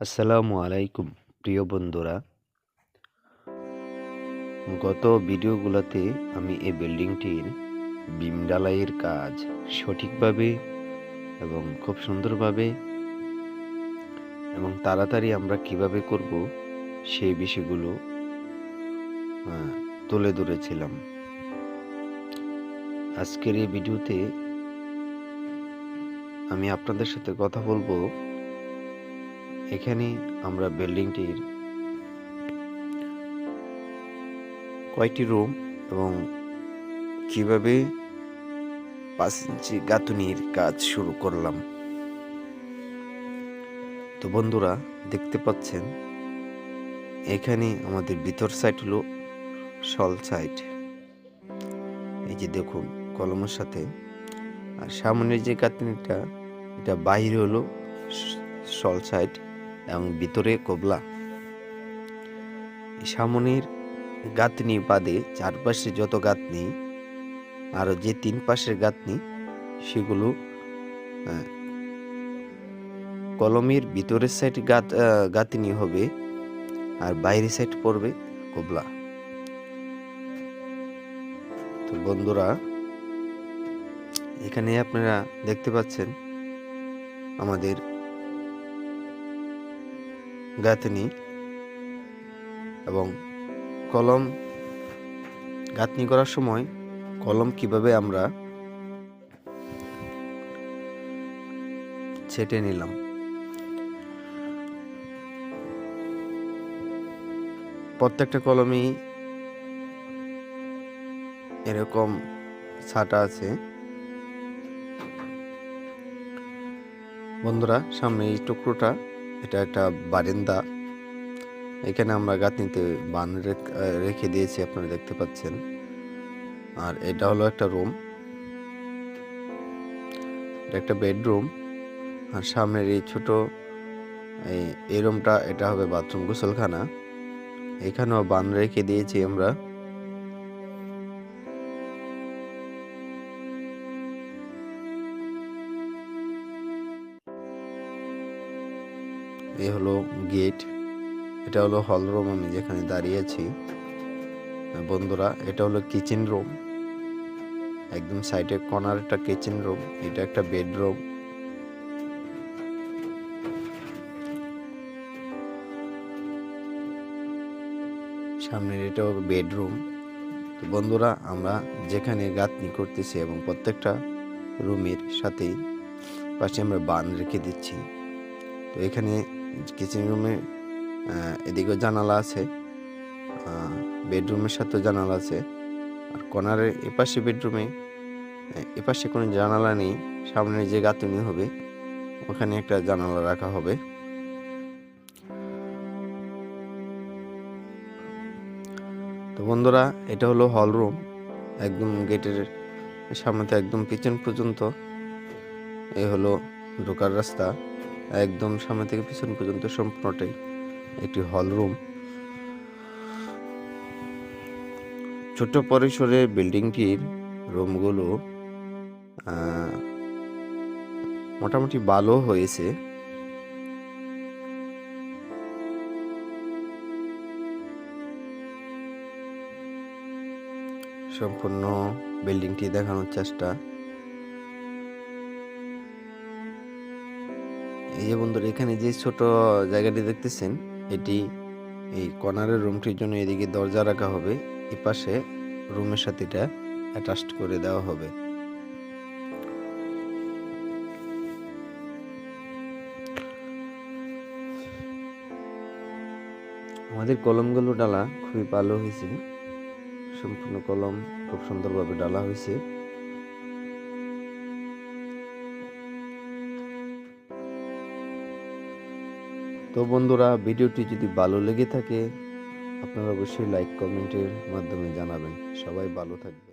আসসালামু আলাইকুম, প্রিয় বন্ধুরা। গত ভিডিওগুলোতে আমি এই বিল্ডিংটির বিম ঢালাইয়ের কাজ সঠিকভাবে এবং খুব সুন্দরভাবে এবং তাড়াতাড়ি আমরা কীভাবে করব সেই বিষয়গুলো তুলে ধরেছিলাম। আজকের এই ভিডিওতে আমি আপনাদের সাথে কথা বলব এখানে আমরা বিল্ডিংটির কয়টি রুম এবং কীভাবে পাঁচ ইঞ্চি গাঁথুনির কাজ শুরু করলাম। তো বন্ধুরা, দেখতে পাচ্ছেন, এখানে আমাদের ভিতর সাইড হলো সল সাইড এই যে দেখুন, কলমের সাথে। আর সামনের যে গাঁথনিটা, এটা বাইরে হলো সল সাইড এবং ভিতরে কবলা। সামনের গাঁথনি বাদে চারপাশে যত গাঁথনি, আর যে তিন পাশের গাঁথনি, সেগুলো কলমের ভিতরের সাইড গাত গাঁথনি হবে আর বাইরের সাইড পড়বে কবলা। তো বন্ধুরা, এখানে আপনারা দেখতে পাচ্ছেন আমাদের গাঁথনি এবং কলম গাঁথনি করার সময় কলম কীভাবে আমরা ছেটে নিলাম? প্রত্যেকটা কলমই এরকম ছাটা আছে। বন্ধুরা, সামনে এই টুকরোটা এটা একটা বারান্দা। এখানে আমরা গাঁথনিতে বান রেখ- দিয়েছি, আপনারা দেখতে পাচ্ছেন। আর এটা হলো একটা রুম। এটা একটা বেডরুম। আর সামনের এই ছোট এই রুমটা, এটা হবে বাথরুম, গোসলখানা। এখানেও বান রেখে দিয়েছি আমরা। এই হলো গেট এটা হলো হল রুম আমি যেখানে দাঁড়িয়ে আছি। বন্ধুরা, এটা হলো কিচেন রুম একদম সাইডে কর্নার একটা কিচেন রুম এটা একটা বেডরুম সামনের এটাও বেডরুম তো বন্ধুরা, আমরা যেখানে গাঁথনি করতেছি এবং প্রত্যেকটা রুমের সাথেই পাশে আমরা বান রেখে দিচ্ছি। তো এখানে কিচেন রুমে এদিকেও জানালা আছে বেডরুমের সাথেও জানালা আছে। আর কর্নারের এপাশে বেডরুমে এপাশে কোনো জানালা নেই, সামনে যে গাঁথনি হবে, ওখানে একটা জানালা রাখা হবে। তো বন্ধুরা, এটা হলো হল রুম একদম গেটের সামনে একদম পিছন পর্যন্ত। এ হলো ঢোকার রাস্তা। একদম সামনে থেকে পিছন পর্যন্ত সম্পূর্ণটাই একটি হল রুম ছোট পরিসরে বিল্ডিংটির রুমগুলো মোটামুটি ভালো হয়েছে। সম্পূর্ণ বিল্ডিংটি দেখানোর চেষ্টা। এই যে বন্ধুরা, এখানে যে ছোট জায়গাটি দেখতেছেন, এটি এই কর্নারের রুমটির জন্য এদিকে দরজা রাখা হবে। এই পাশে রুমের সাথে এটা অ্যাটাচড করে দেওয়া হবে। আমাদের কলমগুলো ডালা খুবই ভালো হয়েছে। সম্পূর্ণ কলম খুব সুন্দরভাবে ডালা হয়েছে। তো বন্ধুরা, ভিডিওটি যদি ভালো লেগে থাকে, আপনারা অবশ্যই লাইক কমেন্টের মাধ্যমে জানাবেন। সবাই ভালো থাকবে